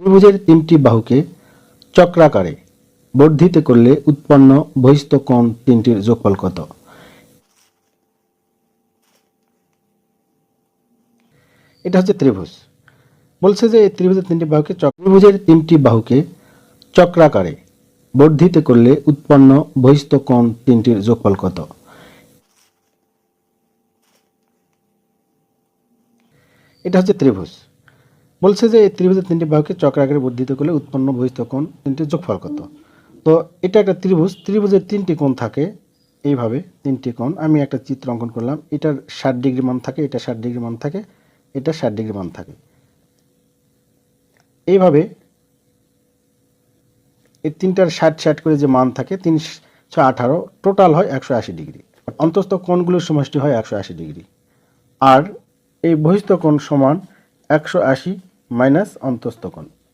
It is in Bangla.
ত্রিভুজের তিনটি বাহুকে চক্রাকারে বর্ধিত করলে উৎপন্ন বহিস্থ কোণ তিনটির যোগফল কত? এটা হচ্ছে ত্রিভুজ। বলছে যে এই ত্রিভুজের তিনটি বাহুকে চক- ত্রিভুজের তিনটি বাহুকে চক্রাকারে বর্ধিত করলে উৎপন্ন বহিস্থ কোণ তিনটির যোগফল কত? এটা হচ্ছে ত্রিভুজ। বলছে যে এই ত্রিভুজের তিনটি বাহুকে চক্রাকারে বর্ধিত করলে উৎপন্ন বহিস্থ কোণ তিনটির যোগফল কত? তো এটা একটা ত্রিভুজ, ত্রিভুজের তিনটি কোণ থাকে, এইভাবে তিনটি কোণ। আমি একটা চিত্র অঙ্কন করলাম, এটার ষাট ডিগ্রি মান থাকে, এটা ষাট ডিগ্রি মান থাকে, এটা ষাট ডিগ্রি মান থাকে। এইভাবে এই তিনটার ষাট ষাট করে যে মান থাকে, তিনশো আঠারো, টোটাল হয় একশো আশি ডিগ্রি। অন্তস্থ কোণগুলোর সমষ্টি হয় একশো আশি ডিগ্রি। আর এই বহিস্থ কোণ সমান একশো আশি মাইনাস অন্তস্থ কোণ